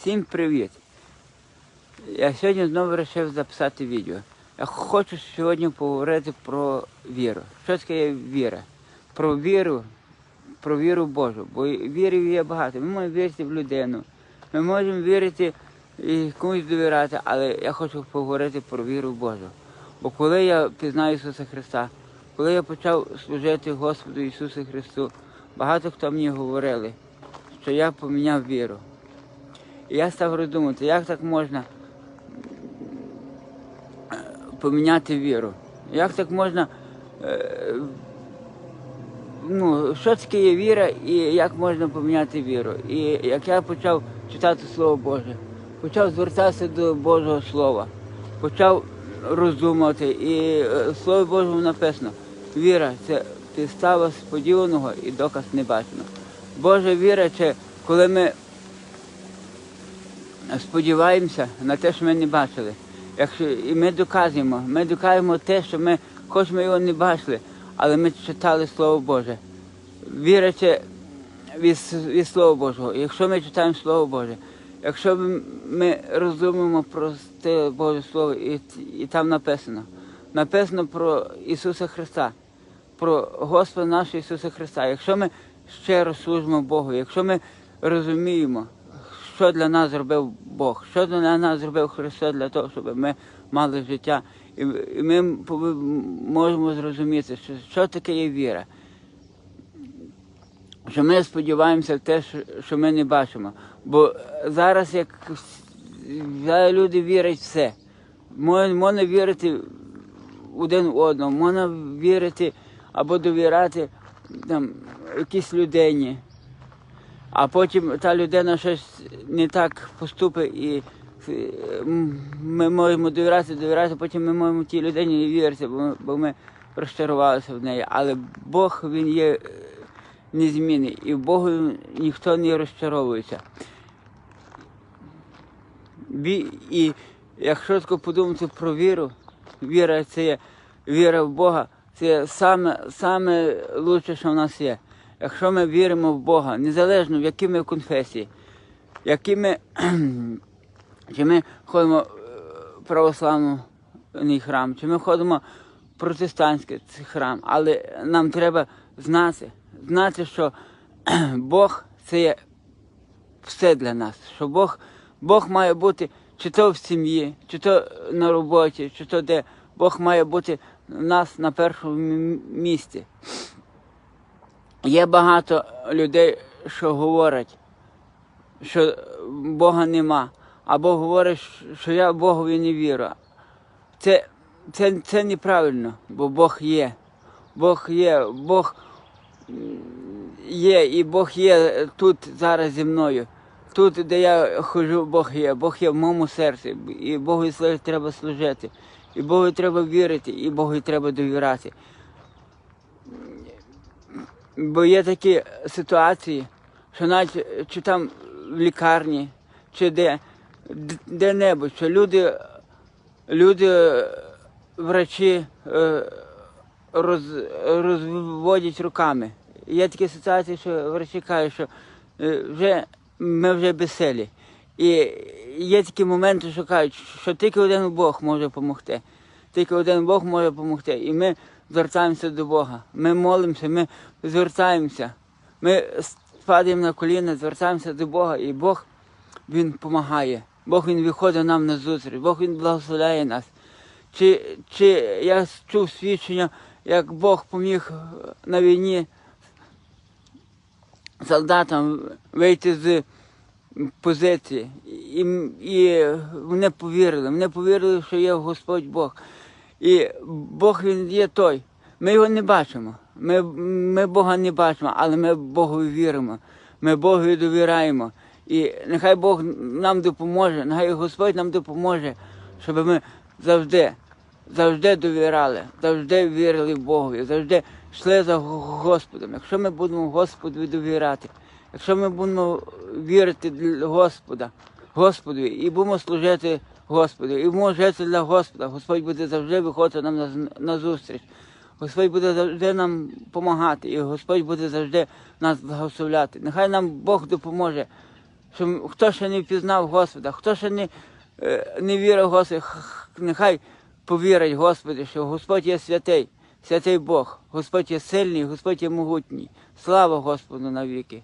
Всім привіт! Я сьогодні знову вирішив записати відео. Я хочу сьогодні поговорити про віру. Що таке віра? Про віру, про віру Божу. Бо вірів є багато. Ми можемо вірити в людину, ми можемо вірити і комусь довіряти, але я хочу поговорити про віру Божу. Бо коли я пізнаю Ісуса Христа, коли я почав служити Господу Ісусу Христу, багато хто мені говорили, що я поміняв віру. Я став роздумувати, як так можна е, поміняти віру? Як так можна. е, Ну, що таке є віра і як можна поміняти віру? І як я почав читати Слово Боже, почав звертатися до Божого Слова, почав роздумувати, і е, в Слові Божому написано, віра це підстава сподіваного і доказ небаченого. Божа віра це коли ми сподіваємося на те, що ми не бачили. Якщо і ми доказуємо, ми доказуємо те, що ми, хоч ми його не бачили, але ми читали Слово Боже. Віра це від, від Слова Божого. Якщо ми читаємо Слово Боже, якщо ми розуміємо про те Боже Слово, і, і там написано, написано про Ісуса Христа, про Господа нашого Ісуса Христа. Якщо ми щиро служимо Богу, якщо ми розуміємо, що для нас зробив Бог, що для нас зробив Христос для того, щоб ми мали життя, і, ми можемо зрозуміти, що, що таке є віра. Що ми сподіваємося в те, що, ми не бачимо. Бо зараз як зараз люди вірять в все. Можна вірити один в одного, можна вірити або довіряти там, якійсь людині, а потім та людина щось не так поступить і е, ми можемо довіряти, довіряти, потім ми можемо тій людині не вірити, бо ми, розчарувалися в неї. Але Бог він є е, незмінний, і в Богу ніхто не розчаровується. І якщо тако подумати про віру, віра це є віра в Бога, це є саме, саме лучше, що в нас є. Якщо ми віримо в Бога, незалежно в якій ми конфесії, які ми, чи ми ходимо в православний храм, чи ми ходимо в протестантський храм, але нам треба знати, знати, що Бог це є все для нас. Що Бог, Бог має бути чи то в сім'ї, чи то на роботі, чи то де. Бог має бути в нас на першому місці. Є багато людей, що говорять, що Бога нема, або говорять, що я Богові не вірю. Це, це, це неправильно, бо Бог є. Бог є, Бог є, і Бог є тут зараз зі мною. Тут, де я ходжу, Бог є, Бог є в моєму серці, і Богу треба служити, і Богу треба вірити, і Богу треба довіряти. Бо є такі ситуації, що навіть чи там в лікарні, чи де, де-небудь, що люди, люди, врачі е, роз, розводять руками. Є такі ситуації, що врачі кажуть, що е, вже, ми вже безселі. І є такі моменти, що кажуть, що тільки один Бог може допомогти. Тільки один Бог може допомогти. І ми звертаємося до Бога. Ми молимося, ми звертаємося. Ми падаємо на коліна, звертаємося до Бога, і Бог Він допомагає. Бог Він виходить нам на зустріч, Бог Він благословляє нас. Чи, чи я чув свідчення, як Бог поміг на війні солдатам вийти з позиції. І, і вони повірили, вони повірили, що є Господь Бог. І Бог Він є той. Ми його не бачимо. Ми, ми Бога не бачимо, але ми Богу віримо. Ми Богу довіряємо. І нехай Бог нам допоможе, нехай Господь нам допоможе, щоб ми завжди, завжди довіряли, завжди вірили в Богові, завжди йшли за Господом. Якщо ми будемо Господу довіряти, якщо ми будемо вірити Господа, Господу і будемо служити Господу, і будемо жити для Господа, Господь буде завжди виходити нам на, на зустріч. Господь буде завжди нам допомагати, і Господь буде завжди нас благословляти. Нехай нам Бог допоможе Що хто ще не впізнав Господа, хто ще не, е, не вірив х- нехай повірить Господи, що Господь є святий, святий Бог, Господь є сильний, Господь є могутній. Слава Господу навіки.